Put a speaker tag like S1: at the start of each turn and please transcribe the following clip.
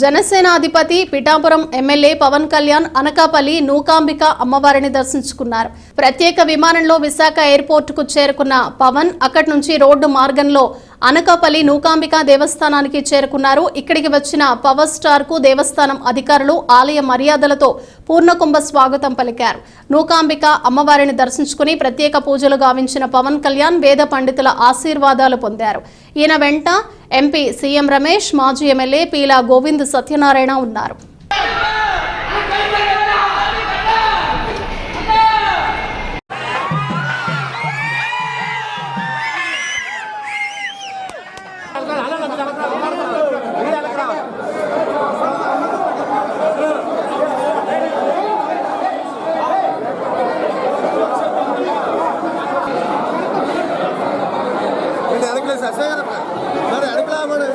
S1: జనసేన అధిపతి పిఠాపురం ఎమ్మెల్యే పవన్ కళ్యాణ్ అనకాపల్లి నూకాంబిక అమ్మవారిని దర్శించుకున్నారు. ప్రత్యేక విమానంలో విశాఖ ఎయిర్పోర్టుకు చేరుకున్న పవన్ అక్కడి నుంచి రోడ్డు మార్గంలో అనకాపల్లి నూకాంబిక దేవస్థానానికి చేరుకున్నారు. ఇక్కడికి వచ్చిన పవర్ స్టార్కు దేవస్థానం అధికారులు ఆలయ మర్యాదలతో పూర్ణకుంభ స్వాగతం పలికారు. నూకాంబిక అమ్మవారిని దర్శించుకుని ప్రత్యేక పూజలు గావించిన పవన్ కళ్యాణ్ వేద పండితుల ఆశీర్వాదాలు పొందారు. ఈయన వెంట ఎంపీ సీఎం రమేష్ మాజీ ఎమ్మెల్యే పీలా గోవింద్ సత్యనారాయణ ఉన్నారు.
S2: சசகரம் வேறு அடுக்கலாமான்னு